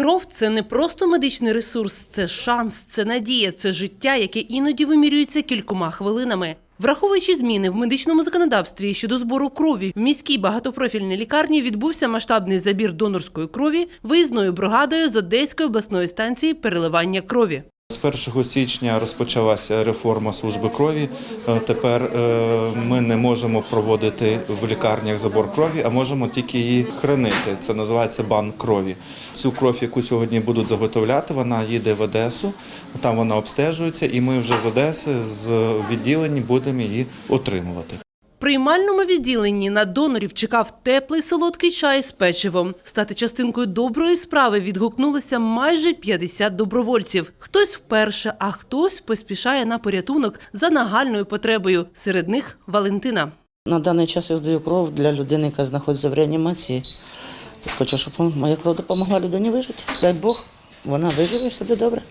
Кров це не просто медичний ресурс, це шанс, це надія, це життя, яке іноді вимірюється кількома хвилинами. Враховуючи зміни в медичному законодавстві щодо збору крові в міській багатопрофільній лікарні відбувся масштабний забір донорської крові виїзною бригадою з Одеської обласної станції переливання крові. З 1 січня розпочалася реформа служби крові. Е, Тепер е, ми не можемо проводити в лікарнях забор крові, а можемо тільки її хранити. Це називається банк крові. Цю кров, яку сьогодні будуть заготовляти, вона їде в Одесу. Там вона обстежується, і ми вже з Одеси з відділень будемо її отримувати. Приймальному відділенні на донорів чекав теплий солодкий чай з печивом. Стати частинкою доброї справи відгукнулося майже 50 добровольців. Хтось вперше, а хтось поспішає на порятунок за нагальною потребою. Серед них Валентина. На даний час я здаю кров для людини, яка знаходиться в реанімації. Хочу, щоб моя кров допомогла людині вижити. Дай Бог, вона виживе, все буде добре.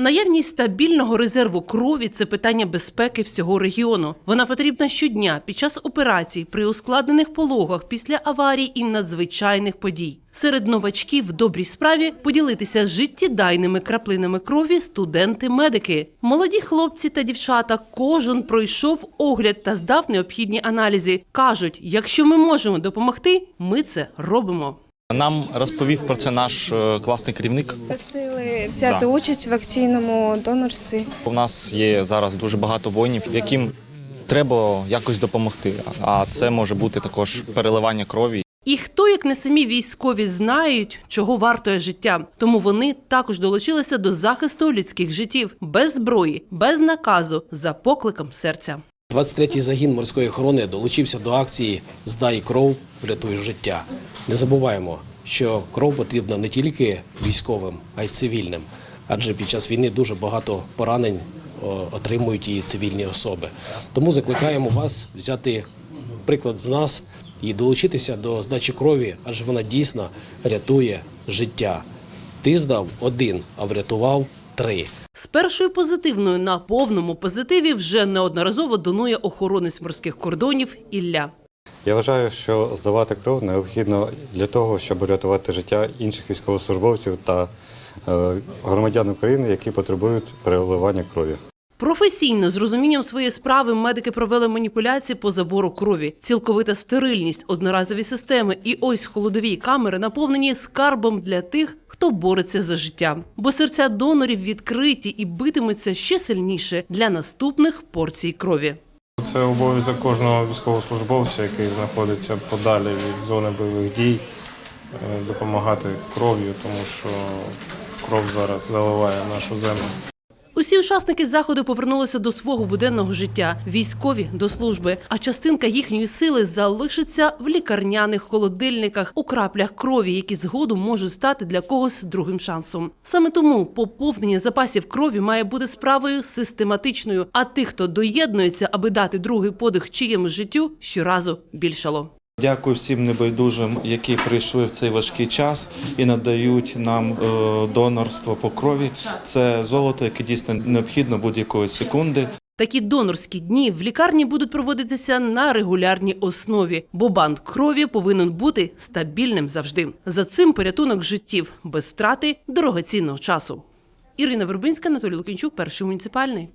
Наявність стабільного резерву крові це питання безпеки всього регіону. Вона потрібна щодня під час операцій, при ускладнених пологах, після аварій і надзвичайних подій. Серед новачків в добрій справі поділитися життєдайними краплинами крові студенти-медики. Молоді хлопці та дівчата кожен пройшов огляд та здав необхідні аналізи. кажуть, якщо ми можемо допомогти, ми це робимо. Нам розповів про це наш е, класний керівник. Просили взяти Да. участь в акційному донорстві. У нас є зараз дуже багато воїнів, яким треба якось допомогти. А це може бути також переливання крові. І хто, як не самі військові, знають, чого вартує життя. Тому вони також долучилися до захисту людських життів без зброї, без наказу, за покликом серця. 23-й загін морської охорони долучився до акції Здай кров, врятуй життя. Не забуваємо, що кров потрібна не тільки військовим, а й цивільним. Адже під час війни дуже багато поранень отримують і цивільні особи. Тому закликаємо вас взяти приклад з нас і долучитися до здачі крові, адже вона дійсно рятує життя. Ти здав один, а врятував три. З першою позитивною на повному позитиві вже неодноразово донує охоронець морських кордонів Ілля. Я вважаю, що здавати кров необхідно для того, щоб рятувати життя інших військовослужбовців та е, громадян України, які потребують переливання крові. Професійно з розумінням своєї справи медики провели маніпуляції по забору крові, цілковита стерильність, одноразові системи і ось холодові камери наповнені скарбом для тих, хто бореться за життя. Бо серця донорів відкриті і битимуться ще сильніше для наступних порцій крові. Це обов'язок кожного військовослужбовця, який знаходиться подалі від зони бойових дій, е, допомагати кров'ю, тому що кров зараз заливає нашу землю. Усі учасники заходу повернулися до свого буденного життя, військові до служби. А частинка їхньої сили залишиться в лікарняних холодильниках у краплях крові, які згодом можуть стати для когось другим шансом. Саме тому поповнення запасів крові має бути справою систематичною. А тих, хто доєднується, аби дати другий подих чиємусь життю, щоразу більшало. Дякую всім небайдужим, які прийшли в цей важкий час і надають нам е, донорство по крові. Це золото, яке дійсно необхідно будь-якої секунди. Такі донорські дні в лікарні будуть проводитися на регулярній основі, бо банк крові повинен бути стабільним завжди. За цим порятунок життів без втрати дорогоцінного часу. Ірина Вербинська, Анатолій Лукінчук, перший муніципальний.